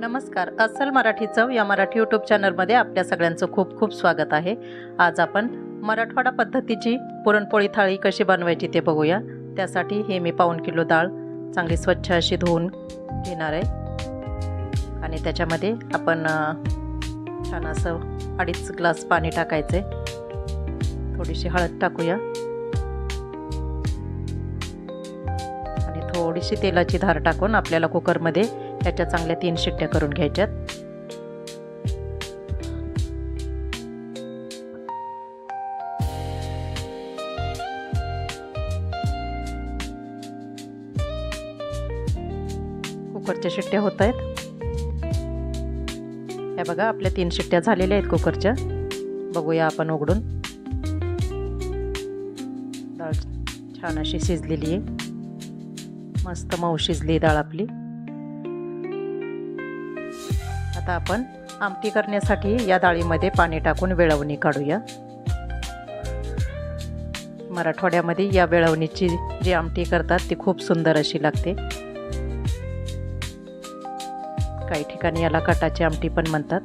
नमस्कार. अस्सल मराठी चव या मराठी यूट्यूब चॅनलमध्ये आपल्या सगळ्यांचं खूप खूप स्वागत आहे. आज आपण मराठवाडा पद्धतीची पुरणपोळी थाळी कशी बनवायची ते बघूया. त्यासाठी हे मी पाऊण किलो डाळ चांगली स्वच्छ अशी धुवून घेणार आहे. आणि त्याच्यामध्ये आपण छान असं अडीच ग्लास पाणी टाकायचे थोडीशी हळद टाकूया. आणि थोडीशी तेलाची धार टाकून आपल्याला कुकरमध्ये ह्याच्या चांगल्या तीन शिट्ट्या करून घ्यायच्यात. कुकरच्या शिट्ट्या होत आहेत. ह्या बघा आपल्या तीन शिट्ट्या झालेल्या आहेत कुकरच्या. बघूया आपण उघडून. डाळ छान अशी शिजलेली आहे. मस्त मऊ शिजली डाळ आपली. आता आपण आमटी करण्यासाठी या डाळीमध्ये पाणी टाकून वेळवणी काढूया. मराठवाड्यामध्ये या वेळवणीची जी आमटी करतात ती खूप सुंदर अशी लागते. काही ठिकाणी याला कटाची आमटी पण म्हणतात.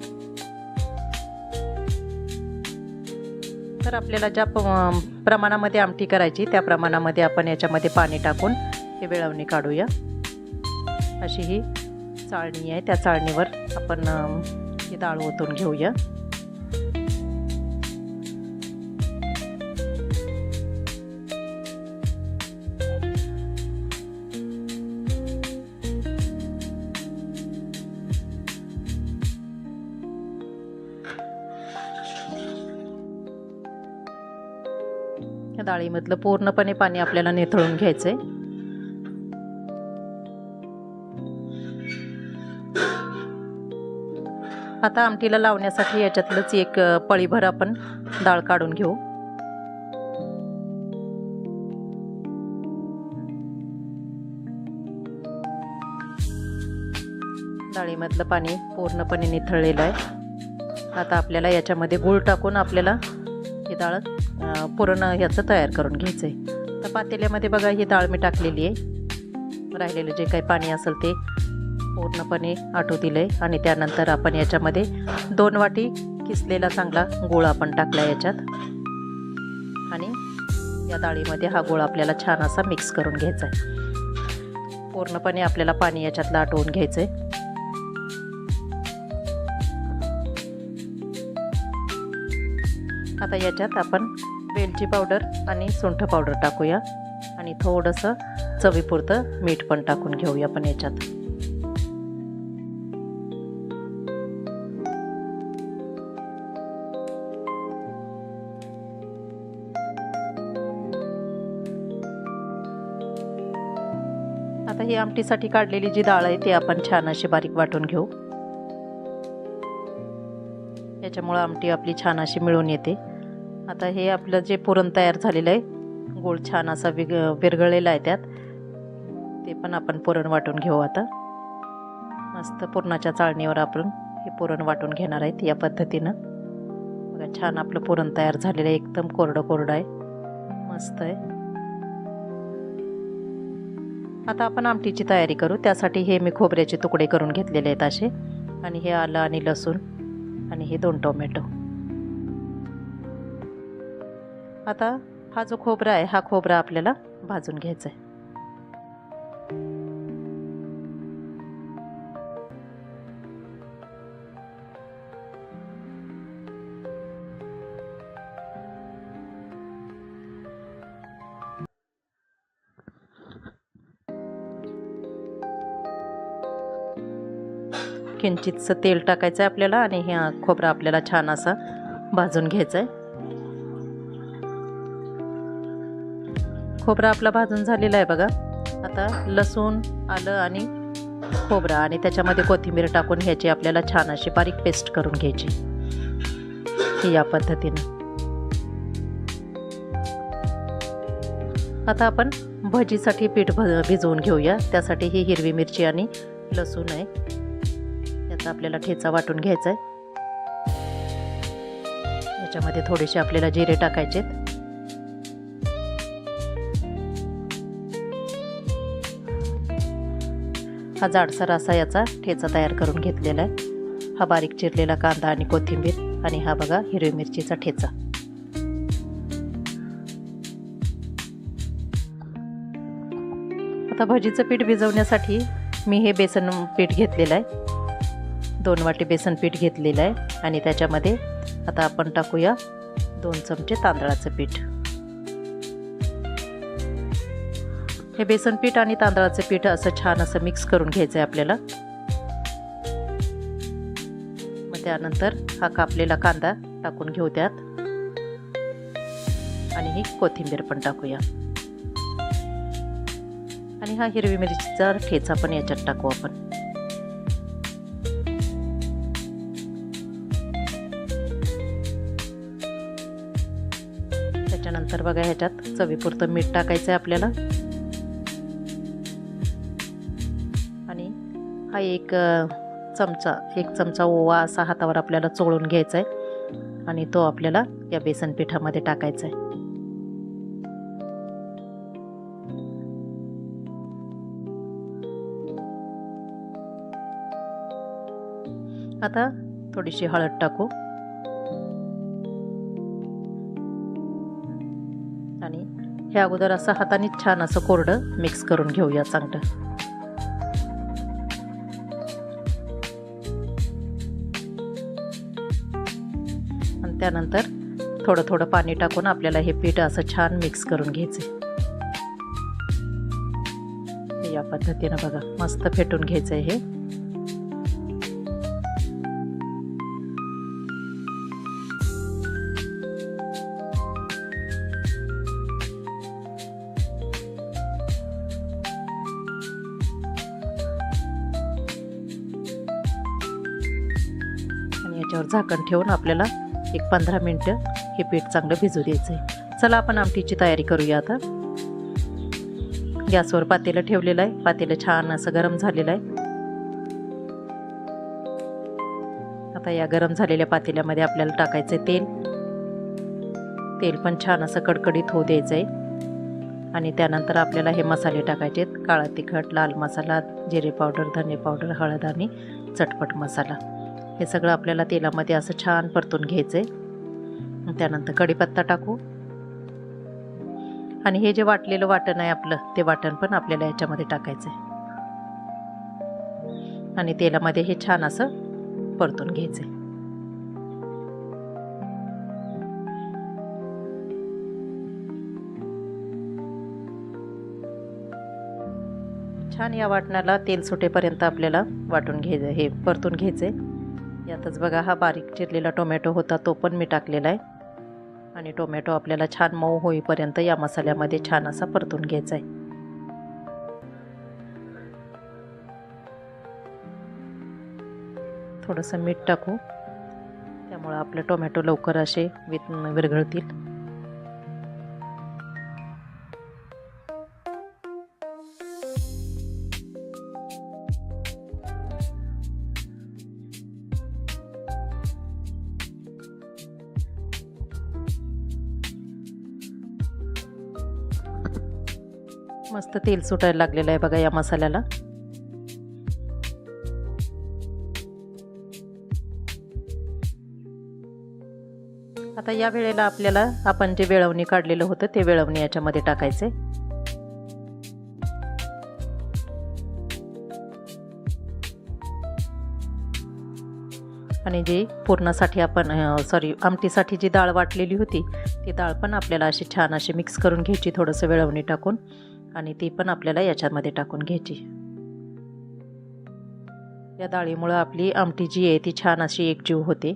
तर आपल्याला ज्या प- प्रमाणामध्ये आमटी करायची त्या प्रमाणामध्ये आपण याच्यामध्ये पाणी टाकून हे वेळवणी काढूया. अशी ही चाळणी आहे. त्या चाळणीवर आपण ही डाळ ओतून घेऊया. डाळीमधलं पूर्णपणे पाणी आपल्याला निथळून घ्यायचं आहे आता आमटीला लावण्यासाठी याच्यातलंच एक पळीभर आपण डाळ काढून घेऊ. डाळीमधलं पाणी पूर्णपणे निथळलेलं आहे. आता आपल्याला याच्यामध्ये गूळ टाकून आपल्याला ही डाळ पुरण ह्याचं तयार करून घ्यायचं आहे तर पातेल्यामध्ये बघा ही डाळ मी टाकलेली आहे. राहिलेलं जे काही पाणी असेल ते पूर्णपणे आटू दिलं आहे आणि त्यानंतर आपण याच्यामध्ये दोन वाटी किसलेला चांगला गोळ आपण टाकला याच्यात. आणि या डाळीमध्ये हा गोळ आपल्याला छान असा मिक्स करून घ्यायचा आहे पूर्णपणे आपल्याला पाणी याच्यातलं आटवून घ्यायचं आहे आता याच्यात आपण वेलची पावडर आणि सुंठ पावडर टाकूया. आणि थोडंसं चवीपुरतं मीठ पण टाकून घेऊया आपण याच्यात. आमटीसाठी काढलेली जी डाळ आहे ती आपण छान अशी बारीक वाटून घेऊ. याच्यामुळं आमटी आपली छान अशी मिळून येते. आता हे आपलं जे पुरण तयार झालेलं आहे गोळ छान असा विग विरघळलेला आहे त्यात. ते पण आपण पुरण वाटून घेऊ आता. मस्त पुरणाच्या चाळणीवर आपण हे पुरण वाटून घेणार आहेत या पद्धतीनं. बघा छान आपलं पुरण तयार झालेलं आहे. एकदम कोरडं कोरडं आहे. मस्त आहे. आता आपण आमटीची तयारी करू. त्यासाठी हे मी खोबऱ्याचे तुकडे करून घेतलेले आहेत असे. आणि हे आलं आणि लसूण. आणि हे दोन टोमॅटो. आता हा जो खोबरा आहे हा खोबरा आपल्याला भाजून घ्यायचा आहे. किंचितसं तेल टाकायचं आहे आपल्याला आणि हे खोबरं आपल्याला छान असा भाजून घ्यायचं आहे खोबरा आपला भाजून झालेला आहे बघा. आता लसूण आलं आणि खोबरा आणि त्याच्यामध्ये कोथिंबीर टाकून ह्याची आपल्याला छान अशी बारीक पेस्ट करून घ्यायची. ही या पद्धतीनं. आता आपण भजीसाठी पीठ भ भिजवून घेऊया. त्यासाठी ही हिरवी मिरची आणि लसूण आहे. आता आपल्याला ठेचा वाटून घ्यायचा आहे याच्यामध्ये थोडेसे आपल्याला जिरे टाकायचेत. हा जाडसर असा याचा ठेचा तयार करून घेतलेला आहे हा बारीक चिरलेला कांदा आणि कोथिंबीर आणि हा बघा हिरवी मिरचीचा ठेचा. आता भजीचं पीठ भिजवण्यासाठी मी हे बेसन पीठ घेतलेलं आहे दोन वाटी बेसन पीठ घेतलेलं आहे आणि त्याच्यामध्ये आता आपण टाकूया दोन चमचे तांदळाचं पीठ. हे बेसन पीठ आणि तांदळाचं पीठ असं छान असं मिक्स करून घ्यायचं आहे आपल्याला. मग त्यानंतर हा कापलेला कांदा टाकून घेऊ त्यात. आणि ही कोथिंबीर पण टाकूया. आणि हा हिरवी मिरचीचा ठेचा पण याच्यात टाकू आपण. त्याच्यानंतर बघा ह्याच्यात चवीपुरतं मीठ टाकायचं आहे आपल्याला. आणि हा एक चमचा एक चमचा ओवा असा हातावर आपल्याला चोळून घ्यायचा आहे. आणि तो आपल्याला या बेसन पिठामध्ये टाकायचा आहे. आता थोडीशी हळद टाकू. हे अगोदर असं हाताने छान असं कोरडं मिक्स करून घेऊया चांगलं. आणि त्यानंतर थोडं थोडं पाणी टाकून आपल्याला हे पीठ असं छान मिक्स करून घ्यायचं या पद्धतीनं बघा मस्त फेटून घ्यायचं आहे हे. याच्यावर झाकण ठेवून आपल्याला एक पंधरा मिनटं हे पीठ चांगलं भिजू द्यायचं आहे चला आपण आमटीची तयारी करूया आता. गॅसवर पातेलं ठेवलेलं आहे. पातेलं छान असं गरम झालेलं आहे. आता या गरम झालेल्या पातेल्यामध्ये आपल्याला टाकायचं आहे तेल. तेल पण छान असं कडकडीत होऊ द्यायचं आहे आणि त्यानंतर आपल्याला हे मसाले टाकायचे आहेत. काळा तिखट लाल मसाला जिरे पावडर धने पावडर हळद आणि चटपट मसाला. हे सगळं आपल्याला तेलामध्ये असं छान परतून घ्यायचं आहे त्यानंतर कढीपत्ता टाकू. आणि हे जे वाटलेलं वाटण आहे आपलं ते वाटण पण आपल्याला याच्यामध्ये टाकायचं आहे आणि तेलामध्ये हे छान असं परतून घ्यायचं आहे छान या वाटणाला तेल सुटेपर्यंत आपल्याला वाटून घ्यायचं हे परतून घ्यायचं आहे यातच बघा हा बारीक चिरलेला टोमॅटो होता तो पण मी टाकलेला आहे. आणि टोमॅटो आपल्याला छान मऊ होईपर्यंत या मसाल्यामध्ये छान असा परतून घ्यायचा आहे. थोडंसं मीठ टाकू. त्यामुळं आपले टोमॅटो लवकर असे वित विरघळतील. मस्त तेल सुटायला लागलेलं आहे बघा या मसाल्याला. आता या वेळेला आपल्याला आपण जे वेळवणी काढलेलं होतं ते वेळवणी याच्यामध्ये टाकायचे. आणि जी पूर्णासाठी आपण सॉरी आमटीसाठी जी डाळ वाटलेली होती ती डाळ पण आपल्याला अशी छान अशी मिक्स करून घ्यायची थोडंसं वेळवणी टाकून. आणि ती पण आपल्याला याच्यामध्ये टाकून घ्यायची. या डाळीमुळं आपली आमटी जी आहे ती छान अशी एकजीव होते.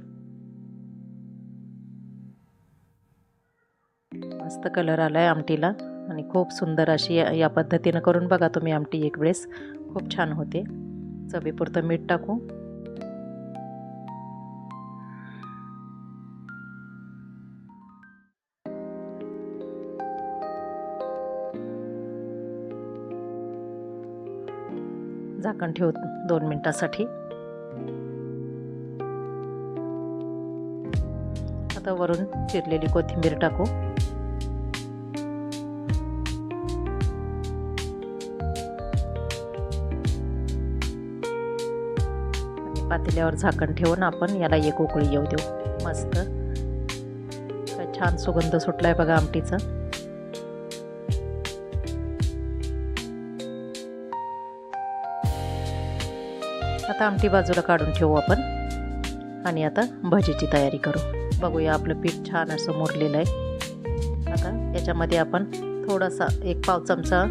मस्त कलर आला आहे आमटीला आणि खूप सुंदर अशी या पद्धतीनं करून बघा तुम्ही आमटी एक वेळेस. खूप छान होते. चवीपुरतं मीठ टाकू. झाकण ठेवू दोन मिनटासाठी. आता वरून चिरलेली कोथिंबीर टाकू. पातेल्यावर झाकण ठेवून आपण याला एक उकळी येऊ देऊ. मस्त. काय छान सुगंध सुटलाय बघा आमटीचा. आता आमटी बाजूला काढून ठेवू आपण. आणि आता भजीची तयारी करू. बघूया आपलं पीठ छान असं मुरलेलं आहे. आता याच्यामध्ये आपण थोडासा एक पाव चमचा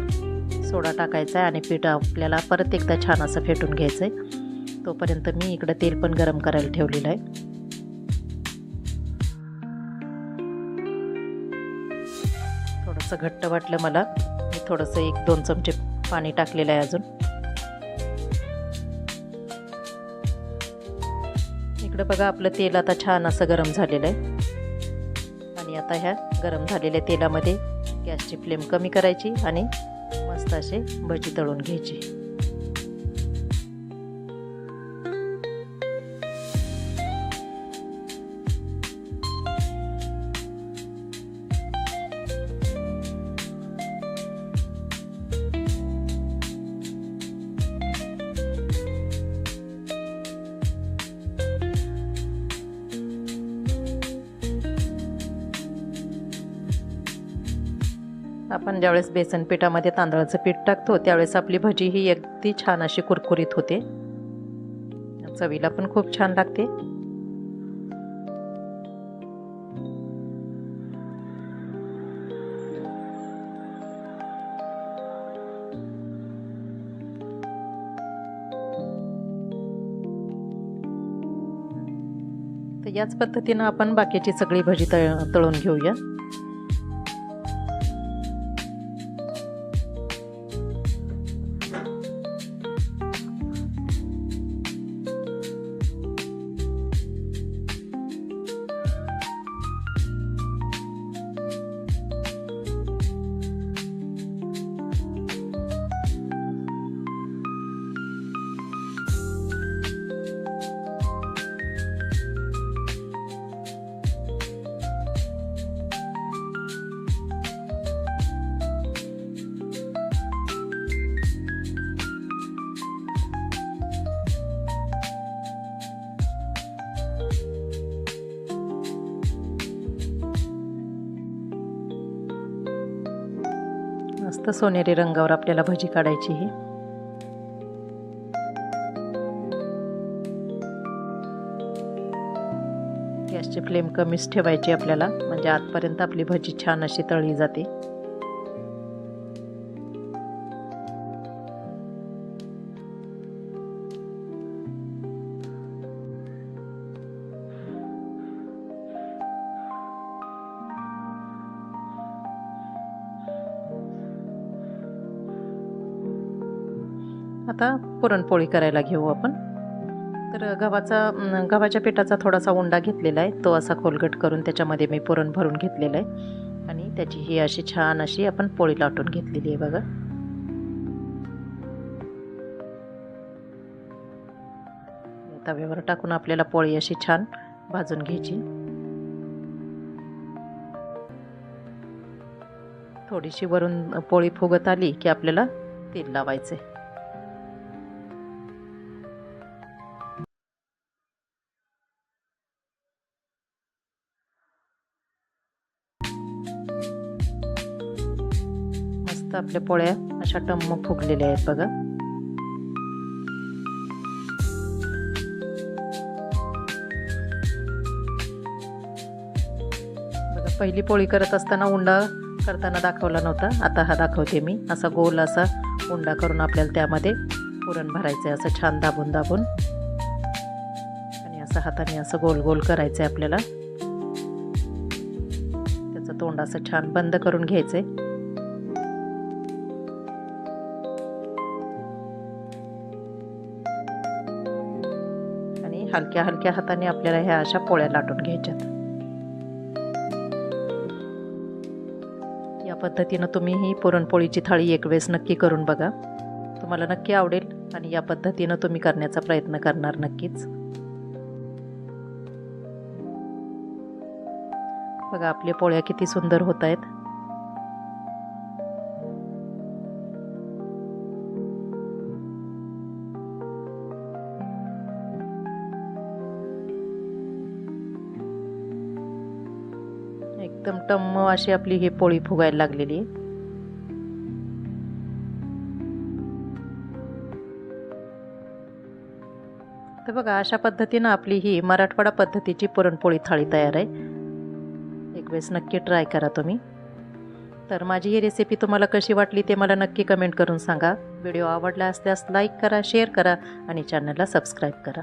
सोडा टाकायचा आहे आणि पीठ आपल्याला परत एकदा छान असं फेटून घ्यायचं आहे तोपर्यंत मी इकडं तेल पण गरम करायला ठेवलेलं आहे. थोडंसं घट्ट वाटलं मला. मी थोडंसं एक दोन चमचे पाणी टाकलेलं आहे अजून. इकडं बघा आपलं तेल आता छान असं गरम झालेलं आहे. आणि आता ह्या गरम झालेल्या तेलामध्ये गॅसची फ्लेम कमी करायची आणि मस्त असे भजी तळून घ्यायची. आपण ज्यावेळेस बेसन पिठामध्ये तांदळाचं पीठ टाकतो त्यावेळेस आपली भजी ही अगदी छान अशी कुरकुरीत होते. चवीला पण खूप छान लागते. तर याच पद्धतीनं आपण बाकीची सगळी भजी तळ तळून घेऊया. मस्त सोनेरी रंगावर आपल्याला भजी काढायची ही गॅसची फ्लेम कमीच ठेवायची आपल्याला. म्हणजे आतपर्यंत आपली भजी छान अशी तळली जाते. आता पुरणपोळी करायला घेऊ आपण. तर गव्हाचा गव्हाच्या पिठाचा थोडासा उंडा घेतलेला आहे. तो असा खोलगट करून त्याच्यामध्ये मी पुरण भरून घेतलेलं आहे. आणि त्याची ही अशी छान अशी आपण पोळी लाटून घेतलेली आहे बघा. तव्यावर टाकून आपल्याला पोळी अशी छान भाजून घ्यायची. थोडीशी वरून पोळी फुगत आली की आपल्याला तेल लावायचे आपल्या पोळ्या अशा टम्म फुगलेल्या आहेत बघा. बघा पहिली पोळी करत असताना उंडा करताना दाखवला नव्हता. आता हा दाखवते मी. असा गोल असा उंडा करून आपल्याला त्यामध्ये पुरण भरायचं आहे असं छान दाबून दाबून. आणि असं हाताने असं गोल गोल करायचं आहे आपल्याला. त्याचं तोंड असं छान बंद करून घ्यायचं आहे हलक्या हलक्या हाताने आपल्याला ह्या अशा पोळ्या लाटून घ्यायच्यात. या पद्धतीनं तुम्ही ही पुरणपोळीची थाळी एक वेळेस नक्की करून बघा. तुम्हाला नक्की आवडेल आणि या पद्धतीनं तुम्ही करण्याचा प्रयत्न करणार नक्कीच. बघा आपल्या पोळ्या किती सुंदर होत आहेत एकदम टम्म अशी आपली ही पोळी फुगायला लागलेली. आहे तर बघा अशा पद्धतीनं आपली ही मराठवाडा पद्धतीची पुरणपोळी थाळी तयार आहे. एक वेळेस नक्की ट्राय करा तुम्ही. तर माझी ही रेसिपी तुम्हाला कशी वाटली ते मला नक्की कमेंट करून सांगा. व्हिडिओ आवडला असल्यास लाईक करा शेअर करा आणि चॅनलला सबस्क्राईब करा.